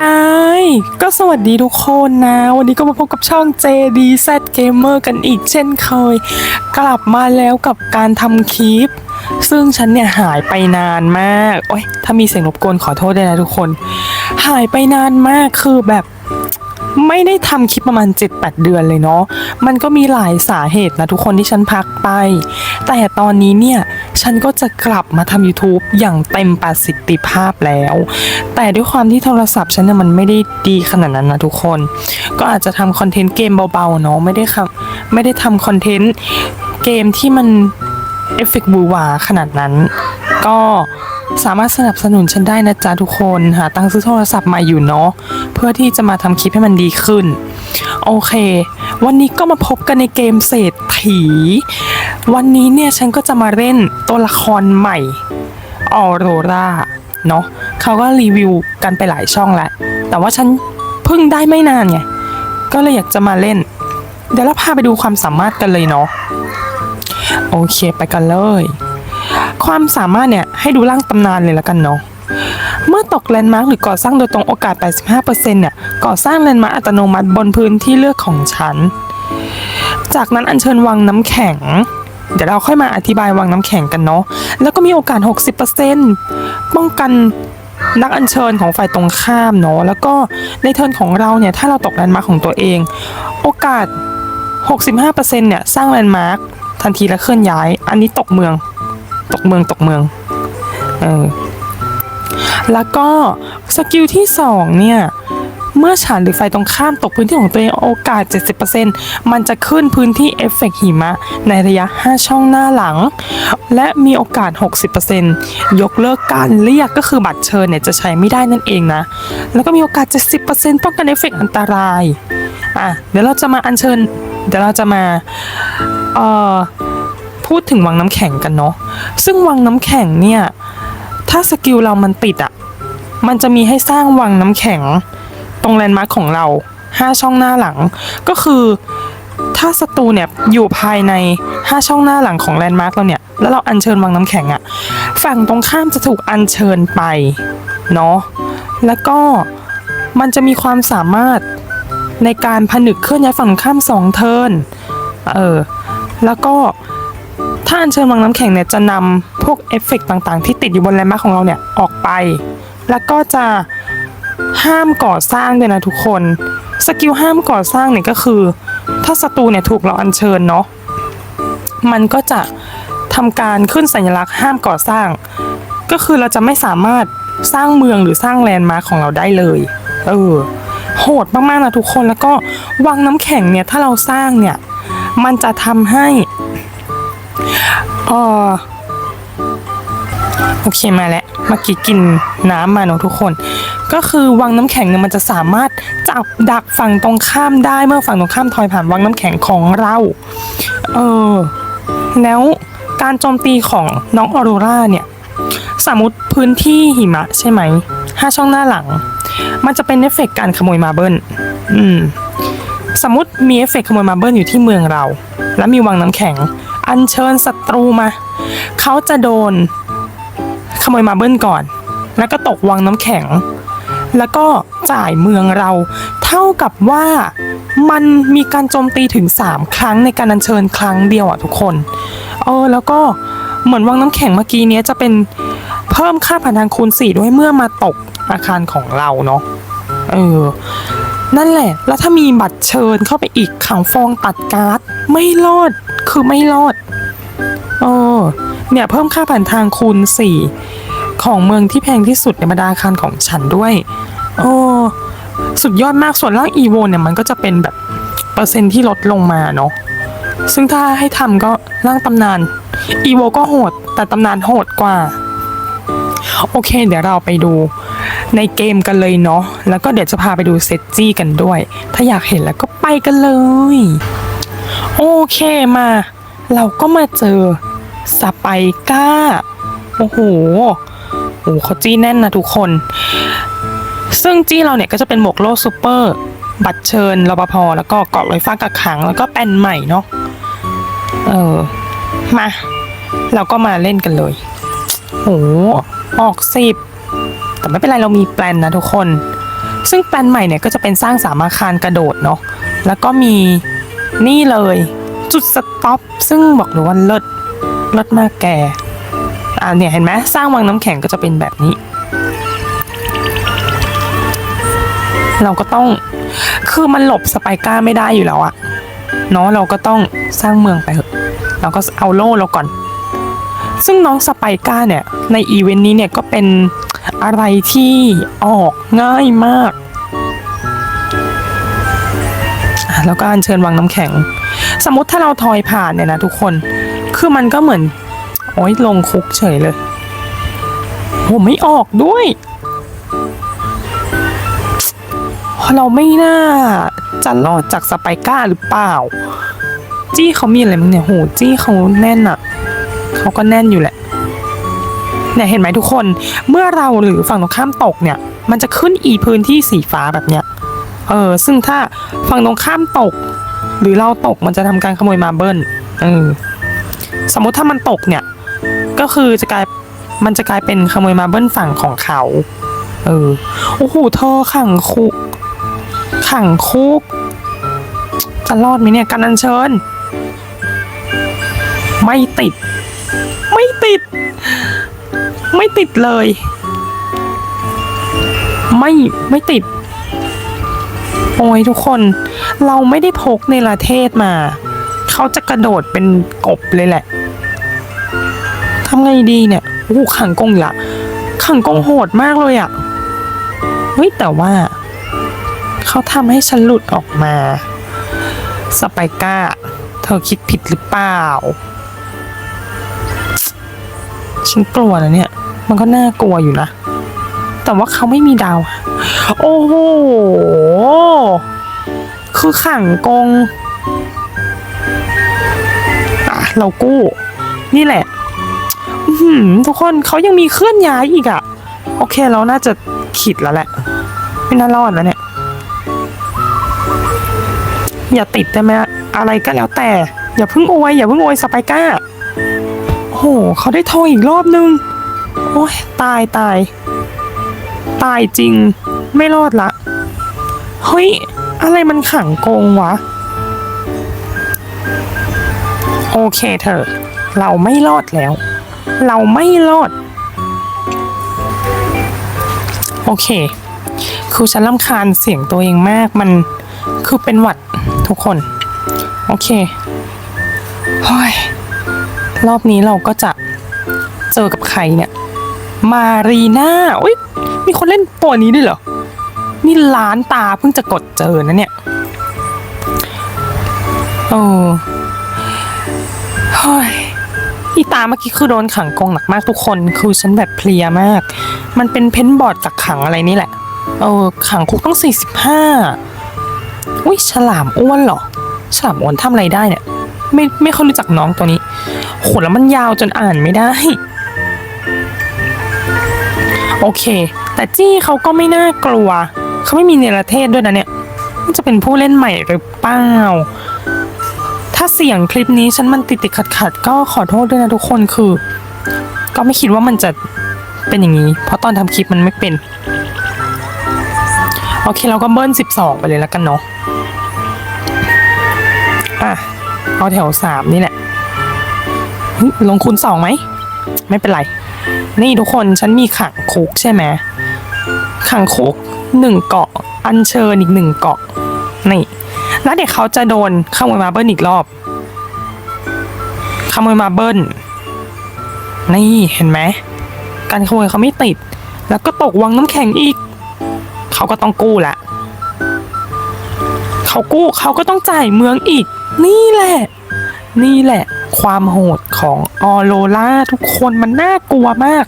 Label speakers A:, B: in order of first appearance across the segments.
A: ไอก็สวัสดีทุกคนนะ วันนี้ก็มาพบกับช่อง JDZ Gamer กันอีกเช่นเคย กลับมาแล้วกับการทำคลิป ซึ่งฉันเนี่ยหายไปนานมาก โอ้ยถ้ามีเสียงรบกวนขอโทษด้วยนะทุกคน หายไปนานมากคือแบบไม่ได้ทำคลิปประมาณ 7-8 เดือนเลยเนาะ มันก็มีหลายสาเหตุนะทุกคนที่ฉันพักไป แต่ตอนนี้เนี่ย ฉันก็จะกลับมาทำ YouTube อย่างเต็มประสิทธิภาพแล้ว แต่ด้วยความที่โทรศัพท์ฉันเนี่ยมันไม่ได้ดีขนาดนั้นนะทุกคน ก็อาจจะทำคอนเทนต์เกมเบาๆเนาะไม่ได้ไม่ได้ทำคอนเทนต์เกมที่มันเอฟเฟกต์บูวาขนาดนั้น ก็สามารถสนับสนุนฉันได้นะจ๊ะทุกคนหาตังค์ซื้อโทรศัพท์ม่อยู่เนาะเพื่อที่จะมาทำคลิปให้มันดีขึ้น โอเค วันนี้ก็มาพบกันในเกมเศรษฐี วันนี้เนี่ยฉันก็จะมาเล่นตัวละครใหม่ออโรราเนาะเขาก็รีวิวกันไปหลายช่องแล้ว แต่ว่าฉันเพิ่งได้ไม่นานไง ก็เลยอยากจะมาเล่น เดี๋ยวเราพาไปดูความสามารถกันเลยเนาะโอเคไปกันเลย ความสามารถเนี่ยให้ดูร่างตำนานเลยล้วกันเนาะเมื่อตกแลนด์มาร์กหรือก่อสร้างโดยตรงโอกาส 85%เนี่ยก่อสร้างแลนด์มาร์กอัตโนมัติบนพื้นที่เลือกของฉัน จากนั้นอัญเชิญวังน้ำแข็ง เดี๋ยวเราค่อยมาอธิบายวังน้ำแข็งกันเนาะแล้วก็มีโอกาส 60%ป้องกันนักอัญเชิญของฝ่ายตรงข้ามเนาะแล้วก็ในเทิร์นของเราเนี่ยถ้าเราตกแลนด์มาร์กของตัวเอง โอกาส 65%เนี่ยสร้างแลนด์มาร์กทันทีและเคลื่อนย้าย อันนี้ตกเมือง ตกเมืองตกเมืองเออแล้วก็สกิลที่ 2 เนี่ย เมื่อฉันหรือไฟตรงข้ามตกพื้นที่ของตัวเองโอกาส 70%มันจะขึ้นพื้นที่เอฟเฟกต์หิมะในระยะ 5 ช่องหน้าหลัง และมีโอกาส 60%ยกเลิกการเรียกก็คือบัตรเชิญเนี่ยจะใช้ไม่ได้นั่นเองนะ แล้วก็มีโอกาส 70%ป้องกันเอฟเฟกต์อันตรายอะเดี๋ยวเราจะมาอัญเชิญ เดี๋ยวเราจะมาเอ่อพูดถึงวังน้ำแข็งกันเนาะ ซึ่งวังน้ำแข็งเนี่ย ถ้าสกิลเรามันติดอะ่ะมันจะมีให้สร้างวังน้ำแข็ง รงแลนด์มาร์คของเรา 5 ช่องหน้าหลัง ก็คือถ้าศัตรูเนี่ยอยู่ภายใน 5 ช่องหน้าหลังของแลนด์มาร์คเราเนี่ย แล้วเราอัญเชิญวังน้ำแข็งอะฝั่งตรงข้ามจะถูกอัญเชิญไป เนาะ แล้วก็มันจะมีความสามารถในการผนึกเคลื่อนย้ายฝั่งข้ามสองเทิร์น เออ แล้วก็ถ้าอัญเชิญวังน้ำแข็งเนี่ยจะนำพวกเอฟเฟกต์ต่างๆ ที่ติดอยู่บนแลนด์มาร์คของเราเนี่ยออกไป แล้วก็จะ ห้ามก่อสร้างด้วยนะทุกคน สกิลห้ามก่อสร้างเนี่ยก็คือ ถ้าศัตรูเนี่ยถูกเราอัญเชิญเนาะมันก็จะทำการขึ้นสัญลักษณ์ห้ามก่อสร้าง ก็คือเราจะไม่สามารถสร้างเมืองหรือสร้างแลนด์มาร์คของเราได้เลย เออ โหดมากๆนะทุกคนแล้วก็วังน้ำแข็งเนี่ยถ้าเราสร้างเนี่ย มันจะทำให้เออโอเคมาแล้วเมื่อกี้กินน้ำมาเนอะทุกคน ก็คือวังน้ำแข็งเนี่ยมันจะสามารถจับดักฝั่งตรงข้ามได้เมื่อฝั่งตรงข้ามทอยผ่านวังน้ำแข็งของเราเออแล้วการโจมตีของน้องออโรราเนี่ยสมมติพื้นที่หิมะใช่ไหมห้าช่องหน้าหลัง มันจะเป็นเอฟเฟกต์การขโมยมาเบิลอืมสมมติมีเอฟเฟกต์ขโมยมาเบิลอยู่ที่เมืองเรา แล้วมีวังน้ำแข็ง อัญเชิญศัตรูมา เขาจะโดนขโมยมาเบิลก่อน แล้วก็ตกวังน้ำแข็ง แล้วก็จ่ายเมืองเรา เท่ากับว่ามันมีการโจมตีถึง 3 ครั้งในการอัญเชิญครั้งเดียวอะทุกคนเออแล้วก็เหมือนวังน้ำแข็งเมื่อกี้เนี้ยจะเป็นเพิ่มค่าผ่านทางคูณ4ด้วยเมื่อมาตกอาคารของเราเนาะเออนั่นแหละ แล้วถ้ามีบัตรเชิญเข้าไปอีกขังฟองตัดการ์ดไม่รอดคือไม่รอดเออเนี่ยเพิ่มค่าผ่านทางคูณสี่ ของเมืองที่แพงที่สุดในบรรดาอาคารของฉันด้วย โอ้สุดยอดมากส่วนร่างอีโวเนี่ยมันก็จะเป็นแบบเปอร์เซ็นต์ที่ลดลงมาเนาะซึ่งถ้าให้ทำก็ร่างตำนานอีโวก็โหด แต่ตำนานโหดกว่า โอเค เดี๋ยวเราไปดูในเกมกันเลยเนาะแล้วก็เดี๋ยวจะพาไปดูเซตจี้กันด้วย ถ้าอยากเห็นแล้วก็ไปกันเลย โอเคมา เราก็มาเจอสไปก้า โอ้โห อ้เขาจี้แน่นนะทุกคน ซึ่งจี้เราเนี่ยก็จะเป็นหมวกโลซูเปอร์ บัตรเชิญรปภแล้วก็เกาะลอยฟ้ากักขัง แล้วก็แป้นใหม่เนาะเออมาเราก็มาเล่นกันเลยโหออกสิบแต่ไม่เป็นไรเรามีแปลนนะทุกคน ซึ่งแปลนใหม่เนี่ยก็จะเป็นสร้างสามอาคารกระโดดเนาะแล้วก็มีนี่เลยจุดสต็อปซึ่งบอกเลยว่าเลิศเลิศมากแก อ่าเนี่ยเห็นไหมสร้างวังน้ำแข็งก็จะเป็นแบบนี้ เราก็ต้องคือมันหลบสไปก้าไม่ได้อยู่แล้วอะเนาะเราก็ต้องสร้างเมืองไปเถอะเราก็เอาโล่เราก่อน ซึ่งน้องสไปก้าเนี่ย ในอีเวนต์นี้เนี่ยก็เป็นอะไรที่ออกง่ายมากแล้วก็อัญเชิญวังน้ำแข็ง สมมติถ้าเราทอยผ่านเนี่ยนะทุกคน คือมันก็เหมือน โอ้ยลงคุกเฉยเลยโหไม่ออกด้วย เราไม่น่าจะรอดจากสไปก้าหรือเปล่า จี้เขามีอะไรมั้งเนี่ยโหจี้เขาแน่นอะเขาก็แน่นอยู่แหละเนี่ยเห็นไหมทุกคน เมื่อเราหรือฝั่งตรงข้ามตกเนี่ย มันจะขึ้นอีพื้นที่สีฟ้าแบบเนี้ย เออ ซึ่งถ้าฝั่งตรงข้ามตก หรือเราตกมันจะทำการขโมยมาเบิลเออ สมมุติถ้ามันตกเนี่ย ก็คือจะกลายมันจะกลายเป็นขโมยมาเบิ้ลฝั่งของเขา เออ โอ้โหเธอขังคุก ขังคุก จะรอดไหมเนี่ย การอัญเชิญ ไม่ติด ไม่ติด ไม่ติดเลย ไม่ไม่ติด โอ้ยทุกคน เราไม่ได้พกในประเทศมา เขาจะกระโดดเป็นกบเลยแหละ ทำไงดีเนี่ยโอ้ขังกงละขังกงโหดมากเลยอะ่ะเฮ้ยแต่ว่า เขาทำให้ฉันหลุดออกมาสไปก้า เธอคิดผิดหรือเปล่า ฉันกลัวนะเนี่ย มันก็น่ากลัวอยู่นะ แต่ว่าเขาไม่มีดาว โอ้โห คือขังกง อะ เรากู้ นี่แหละ ทุกคนเขายังมีเคลื่อนย้ายอีกอะโอเคเราน่าจะขิดแล้วแหละ ไม่น่ารอดแล้วเนี่ย อย่าติดได้ไหมอะไรก็แล้วแต่ อย่าเพิ่งอวยอย่าเพิ่งอวยสไปก้าโอ้โหเขาได้ทองอีกรอบนึง โอ้ยตายตาย ตายจริง ไม่รอดละ เฮ้ย อะไรมันขังโกงวะ โอเคเธอ เราไม่รอดแล้ว เราไม่รอด โอเค คือฉันรำคาญเสียงตัวเองมากมันคือเป็นหวัดทุกคน โอเคเฮ้ยรอบนี้เราก็จะเจอกับใครเนี่ย มารีน่าอุ้ยมีคนเล่นตัวนี้ด้วยเหรอ นี่ล้านตาเพิ่งจะกดเจอนะเนี่ยเออเฮ้ย อีตาเมื่อกี้คือโดนขังกรงหนักมากทุกคน คือฉันแบบเพลียมาก มันเป็นเพนท์บอร์ดกับขังอะไรนี่แหละ เออขังคุกต้อง 45 อุ้ยฉลามอ้วนเหรอ ฉลามอ้วนทำอะไรได้เนี่ย ไม่ไม่ค่อยรู้จักน้องตัวนี้โหแล้วมันยาวจนอ่านไม่ได้ โอเค แต่จี้เขาก็ไม่น่ากลัว เขาไม่มีเนรเทศด้วยนะเนี่ย มันจะเป็นผู้เล่นใหม่หรือเปล่า เสียงคลิปนี้ฉันมันติดติดขัดขัดก็ขอโทษด้วยนะทุกคนคือ ก็ไม่คิดว่ามันจะเป็นอย่างนี้ เพราะตอนทำคลิปมันไม่เป็น โอเคเราก็เบิ้ล12ไปเลยแล้วกันเนาะอะเอาแถวสามนี่แหละลงคูณสองไหม ไม่เป็นไร นี่ทุกคนฉันมีขังคุกใช่ไหมขังคุกหนึ่งเกาะ อัญเชิญอีกหนึ่งเกาะนี่แล้วเดี๋ยวเขาจะโดนขโมยมาเบิ้ลอีกรอบ ขโมยมาเบิ้ลนี่เห็นไหมการขโมยเขาไม่ติด แล้วก็ตกวังน้ำแข็งอีก เขาก็ต้องกู้ละเขากู้เขาก็ต้องจ่ายเมืองอีก นี่แหละ นี่แหละ ความโหดของออโรล่าทุกคนมันน่ากลัวมาก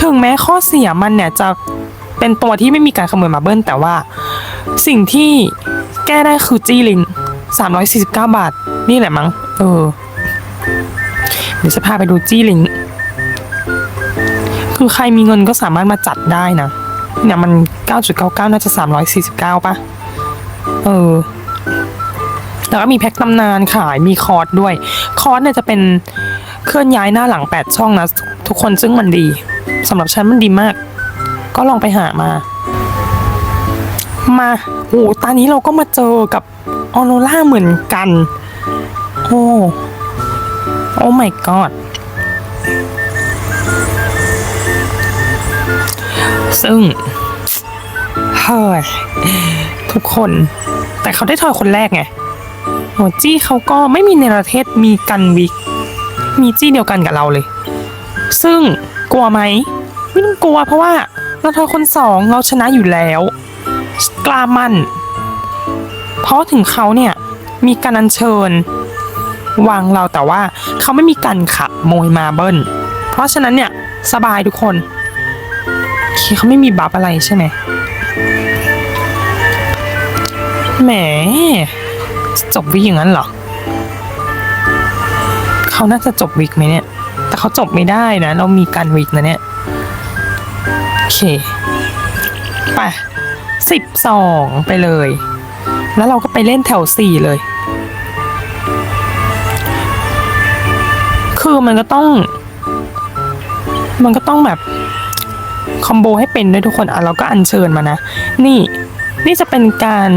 A: ถึงแม้ข้อเสียมันเนี่ยจะเป็นตัวที่ไม่มีการขโมยมาเบิ้ลแต่ว่า สิ่งที่แก้ได้คือจี้ลิง349 บาท นี่แหละมั้งเออ เดี๋ยวจะพาไปดูจี้ลิง คือใครมีเงินก็สามารถมาจัดได้นะ เนี่ยมัน 9.99 น่าจะ 349 ป่ะ เออ แล้วก็มีแพ็คตำนานขาย มีคอร์สด้วย คอร์สเนี่ยจะเป็นเคลื่อนย้ายหน้าหลัง 8 ช่องนะ ทุกคนซึ่งมันดีสำหรับฉันมันดีมาก ก็ลองไปหามา มาโอ้ตอนนี้เราก็มาเจอกับออโรล่าเหมือนกัน โอ้ อ้ my god ซึ่งเฮ้ยทุกคน แต่เขาได้ทอยคนแรกไงโหจี้เขาก็ไม่มีในประเทศมีกันวิก มีจี้เดียวกันกับเราเลย ซึ่งกลัวไหมไม่ต้องกลัวเพราะว่าเราทอยคนสองเราชนะอยู่แล้ว กล้ามั่น เพราะถึงเขาเนี่ยมีการอัญเชิญ วางเราแต่ว่าเขาไม่มีการขับโมยมาเบิ้ลเพราะฉะนั้นเนี่ยสบายทุกคนโอเคเขาไม่มีบัฟอะไรใช่ไหมแหมจบวิอย่างนั้นเหรอเขาน่าจะจบวิกไหมเนี่ย แต่เขาจบไม่ได้นะ เรามีการวิกนะเนี่ย โอเค ไปสิบสองไปเลย แล้วเราก็ไปเล่นแถวสี่เลย คือมันก็ต้อง มันก็ต้องแบบคอมโบให้เป็นด้วยทุกคนอะเราก็อัญเชิญมานะ นี่ นี่จะเป็นการ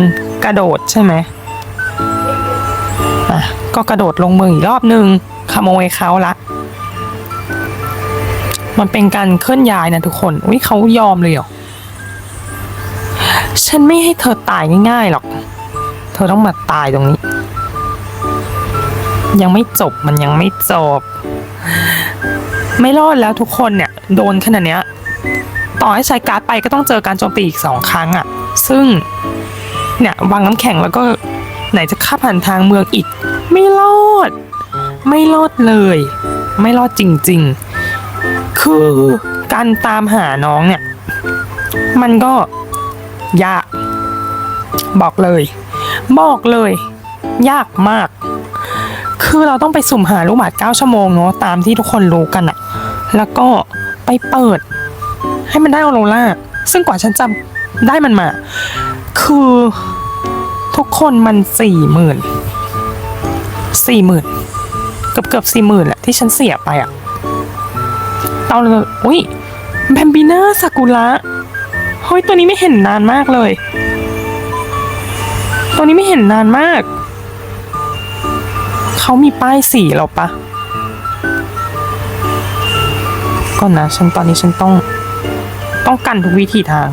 A: กระโดดใช่ไหมอะก็กระโดดลงมืออีกรอบนึงขโมยเขาละ มันเป็นการเคลื่อนย้ายนะทุกคนอุ้ยเขายอมเลยเหรอฉันไม่ให้เธอตายง่ายๆหรอก เธอต้องมาตายตรงนี้ ยังไม่จบมันยังไม่จบ ไม่รอดแล้วทุกคนเนี่ยโดนขนาดเนี้ยต่อให้ใช้การ์ดไปก็ต้องเจอการโจมตีอีกสองครั้งอะ่ะ ซึ่งเนี่ยวางน้ำแข็งแล้วก็ไหนจะข้าผ่านทางเมืองอีก ไม่รอด ไม่รอดเลย ไม่รอดจริง ๆ คือการตามหาน้องเนี่ย มันก็ยาก บอกเลย บอกเลย ยากมาก คือเราต้องไปสุ่มหาลูกหมาเก้าชั่วโมงเนาะตามที่ทุกคนรู้กันอะ แล้วก็ไปเปิด ให้มันได้ออโรล่าซึ่งกว่าฉันจะได้มันมา คือทุกคนมันสี่หมื่นสี่หมื่นเกือบเกือบสี่หมื่นแหละที่ฉันเสียไปอะเอาเลยอุ้ยแบมบิน่าซากุระเฮ้ยตัวนี้ไม่เห็นนานมากเลย ตัวนี้ไม่เห็นนานมาก เขามีป้ายสีเราปะ ก่อนนะ ฉันตอนนี้ฉันต้องต้องกันทุกวิธีทาง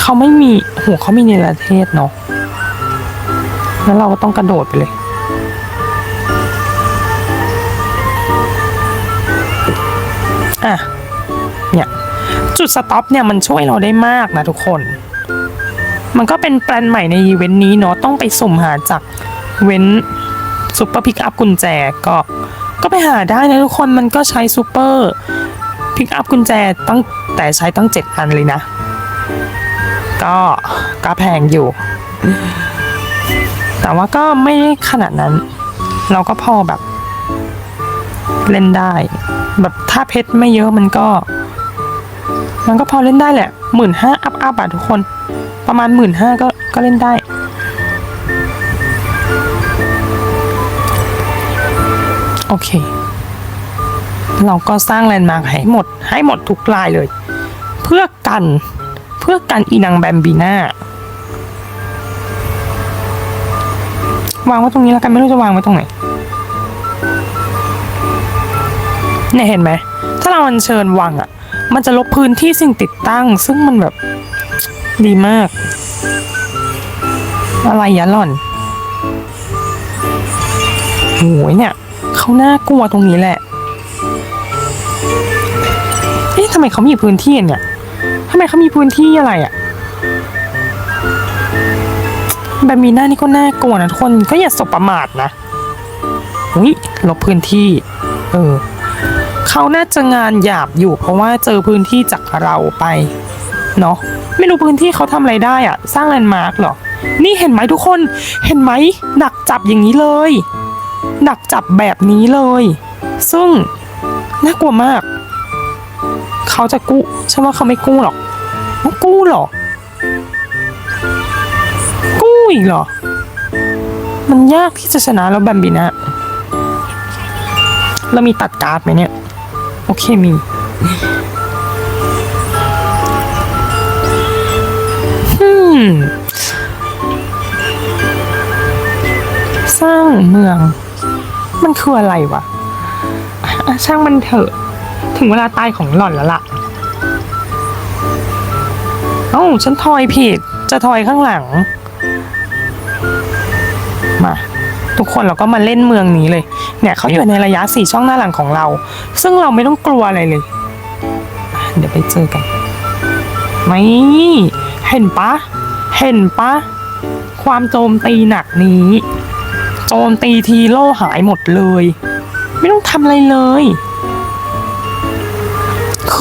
A: เขาไม่มีโหเขามีในประเทศเนาะแล้วเราก็ต้องกระโดดไปเลย อะ เนี่ย จุดสต็อปเนี่ยมันช่วยเราได้มากนะทุกคน มันก็เป็นแปลนใหม่ในอีเวนต์นี้เนาะต้องไปสุ่มหาจากเว้นซูเปอร์พิกอัพกุญแจก็ ก็ไปหาได้นะทุกคนมันก็ใช้ซูเปอร์ พิกอัพกุญแจตั้งแต่ใช้ตั้งเจ็ดอันเลยนะ ก็ก็แพงอยู่ แต่ว่าก็ไม่ขนาดนั้น เราก็พอแบบ เล่นได้ แบบถ้าเพชรไม่เยอะมันก็ มันก็พอเล่นได้แหละหมื่นห้าอัพอัพอะทุกคน ประมาณหมื่นห้าก็ก็เล่นได้โอเค เราก็สร้างแลนด์มาร์คให้หมด ให้หมดทุกลายเลย เพื่อกันเพื่อกันอีนางแบมบีน่าวางไว้ตรงนี้แล้วกันไม่รู้จะวางไว้ตรงไหนเนี่ยเห็นไหม ถ้าเราอัญเชิญวางอะ มันจะลบพื้นที่สิ่งติดตั้ง ซึ่งมันแบบดีมาก อะไรยะหล่อนโอ้ยเนี่ย เขาน่ากลัวตรงนี้แหละ ทำไมเขามีพื้นที่เนี่ยทำไมเขามีพื้นที่อะไรอะ่ะแบบมีหน้านี่ก็น่ากลัวนะทุกคนก็อย่าสบประมาทนะอุ้ยลบพื้นที่ เออเขาน่าจะงานหยาบอยู่ เพราะว่าเจอพื้นที่จากเราไปเนาะไม่รู้พื้นที่เขาทำอะไรได้อะสร้างแลนด์มาร์กเหรอ นี่เห็นไหมทุกคน เห็นไหมดักจับอย่างนี้เลย ดักจับแบบนี้เลย ซึ่งน่ากลัวมาก เขาจะกู้ฉันว่าเขาไม่กู้หรอกกู้หรอ กู้อีกหรอ มันยากที่จะชนะแล้วแบมบินะ เรามีตัดการ์ดไหมเนี่ย โอเคมีฮึสร้างเมือง มันคืออะไรวะช่างมันเถอะ ถึงเวลาตายของหล่อนแล้วล่ะ เอ้าฉันทอยผิด จะทอยข้างหลัง มา ทุกคนเราก็มาเล่นเมืองนี้เลย เนี่ยเขาอยู่ในระยะสี่ช่องหน้าหลังของเรา ซึ่งเราไม่ต้องกลัวอะไรเลย เดี๋ยวไปเจอกัน ไม่เห็นปะ เห็นปะ ความโจมตีหนักนี้ โจมตีทีโล่หายหมดเลย ไม่ต้องทำอะไรเลย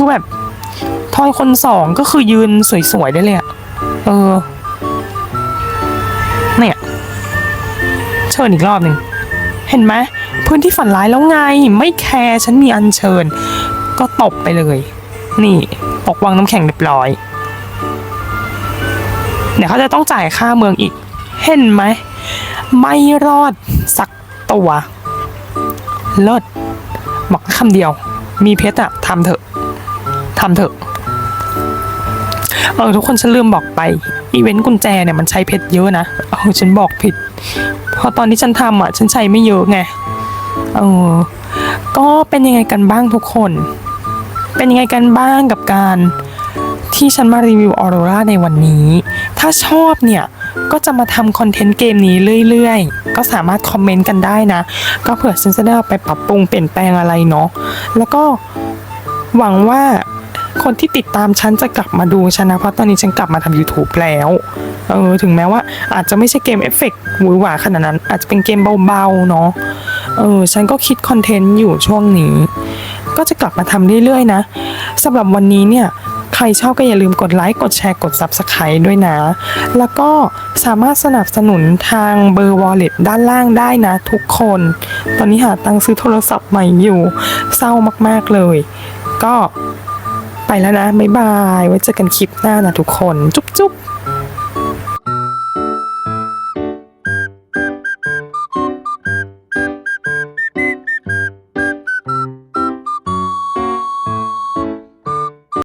A: คือแบบทอยคนสองก็คือยืนสวยๆได้เลยอะเออ เนี่ย เชิญอีกรอบหนึ่ง เห็นไหมพื้นที่ฝันร้ายแล้วไง ไม่แคร์ฉันมีอัญเชิญ ก็ตบไปเลย นี่ตกวังน้ำแข็งเรียบร้อย เดี๋ยวเขาจะต้องจ่ายค่าเมืองอีก เห็นไหม ไม่รอดสักตัว เลิศบอกคำเดียว มีเพชรอะทำเถอะ ทำเถอะ เออทุกคนฉันลืมบอกไป อีเวนต์กุญแจเนี่ยมันใช้เพชรเยอะนะ เออฉันบอกผิดเพราะตอนที่ฉันทำอะ ฉันใช้ไม่เยอะไง เออ ก็เป็นยังไงกันบ้างทุกคน เป็นยังไงกันบ้างกับการที่ฉันมารีวิวออโรราในวันนี้ ถ้าชอบเนี่ยก็จะมาทำคอนเทนต์เกมนี้เรื่อยๆ ก็สามารถคอมเมนต์กันได้นะ ก็เผื่อฉันจะได้เอาไปปรับปรุงเปลี่ยนแปลงอะไรเนาะ แล้วก็หวังว่า คนที่ติดตามฉันจะกลับมาดูฉันนะเพราะตอนนี้ฉันกลับมาทำ YouTube แล้วเออถึงแม้ว่าอาจจะไม่ใช่เกมเอฟเฟกต์หวือหวาขนาดนั้น อาจจะเป็นเกมเบาๆเนาะเออฉันก็คิดคอนเทนต์อยู่ช่วงนี้ ก็จะกลับมาทำเรื่อยๆนะสำหรับวันนี้เนี่ยใครชอบก็อย่าลืมกดไลค์ กดแชร์ กด Subscribe ด้วยนะ แล้วก็สามารถสนับสนุนทางเบอร์ Wallet ด้านล่างได้นะทุกคน ตอนนี้หาตังค์ซื้อโทรศัพท์ใหม่อยู่ เศร้ามากๆเลย ก็ ไปแล้วนะ บ๊ายบาย ไว้เจอกันคลิปหน้านะทุกคน จุ๊บๆ